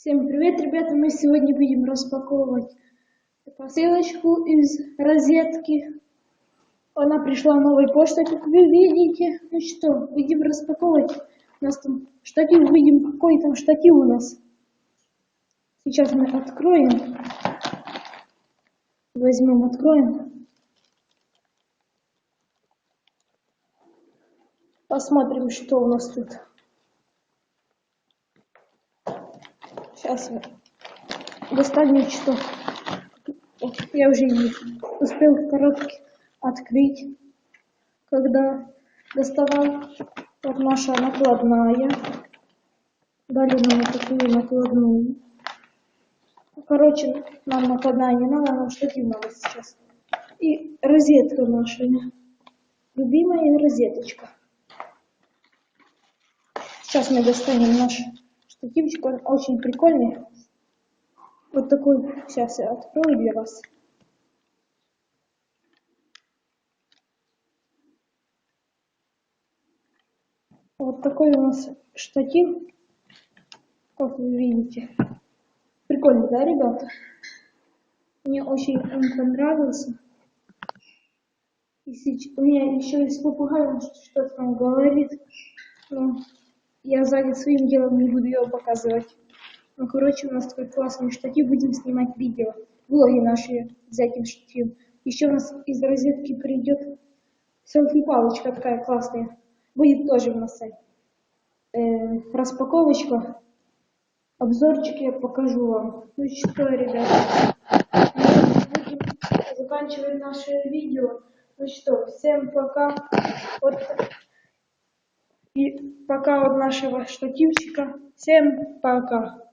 Всем привет, ребята! Мы сегодня будем распаковывать посылочку из розетки. Она пришла новой почтой, как вы видите. Ну что, будем распаковывать. У нас там штатив, видим, какой там штатив у нас. Сейчас мы откроем. Возьмем, откроем. Посмотрим, что у нас тут. Сейчас я достану что. Я уже не успел коробки открыть, когда доставал. Вот наша накладная. Дали нам такую накладную. Короче, нам накладная не надо, нам штатив надо сейчас. И розетка наша. Любимая розеточка. Сейчас мы достанем наш штативчик, он очень прикольный. Вот такой, сейчас я открою для вас. Вот такой у нас штатив, как вы видите. Прикольно, да, ребята? Мне очень он понравился. И сейчас, у меня еще есть попугай, он что-то там говорит. Но я занят своим делом, не буду его показывать. Ну, короче, у нас такой классный штатив, будем снимать видео. Влоги наши с этим штативом. Еще у нас из розетки придет селфи-палочка такая классная. Будет тоже у нас э, распаковочка. Обзорчик я покажу вам. Ну что, ребята, будем заканчивать наше видео. Ну что, всем пока. Вот и пока от нашего штативчика. Всем пока.